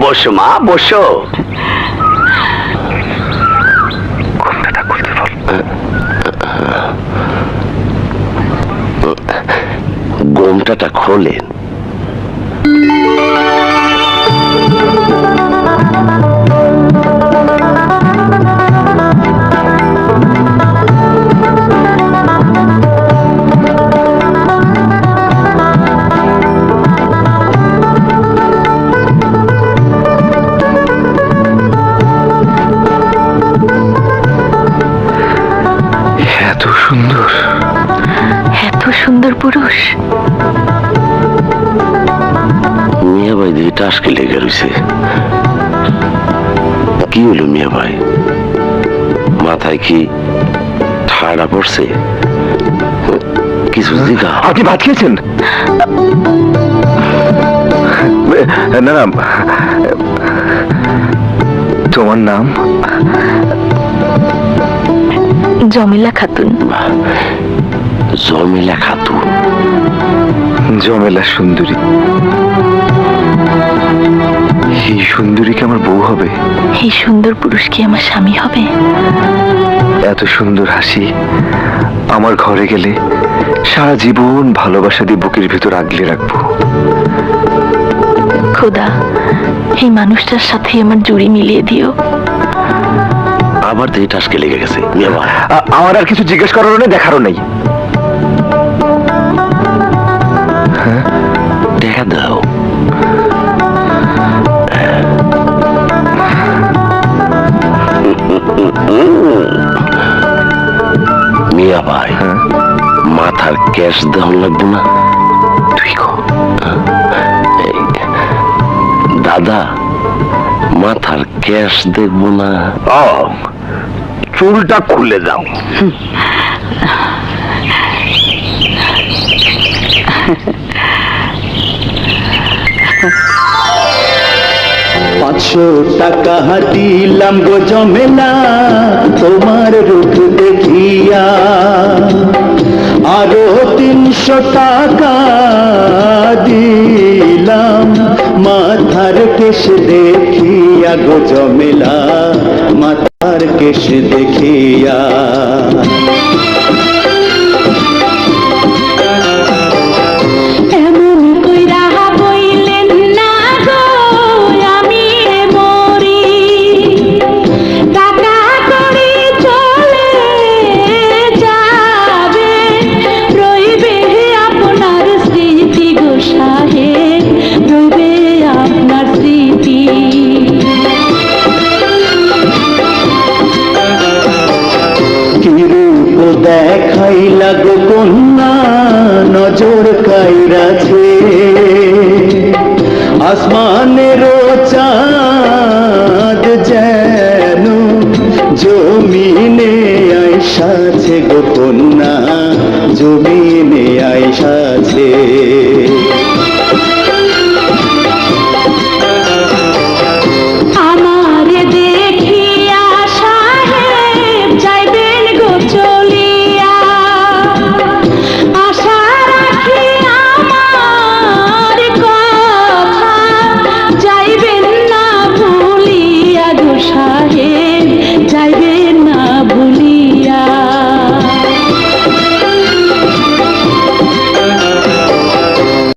বসো মা বসো। গোমটাটা খোলেন। এত সুন্দর। এত সুন্দর পুরুষ। মিয়া ভাই দিয়ে টাসকে লেগে রয়েছে কি হলো মিয়া ভাই? মাথায় কি ঠাড়া পড়ছে? কিছু জিগা। আপনি ভাত খেয়েছেন? না না। তোমার নাম? জমিলা খাতুন। জমিলা খাতুন। জমেলা সুন্দরী। এই সুন্দরী কি আমার বউ হবে? এই সুন্দর পুরুষ কি আমার স্বামী হবে? এত সুন্দর হাসি আমার ঘরে গেলে সারা জীবন ভালোবাসা দিয়ে বুকের ভিতর আগলে রাখব। খোদা এই মানুষটার সাথে আমার জুড়ি মিলিয়ে দিও। আবার দিয়ে টাসকে লেগে গেছে। আমার আর কিছু জিজ্ঞেস করারও নেই দেখারও নেই। দেখা দাও। মিয়া ভাই হ্যাঁ? মাথার ক্যাশ দেওয়া লাগবে না? তুই মাথার ক্যাশ দেখব না। ও চুলটা খুলে দাও। পাঁচশো টাকা দিলাম গো জমেলা তোমার রূপ দেখিয়া। আরও তিনশো টাকা দিলাম, মাথার কেশ দেখিয়া গো জমেলা মাতার কেশ দেখিয়া কন্যা নজর কাইরাছে। আসমানের চাঁদ যেন জমিনে আয়সাছে গো কন্যা। জমিনে আয়সা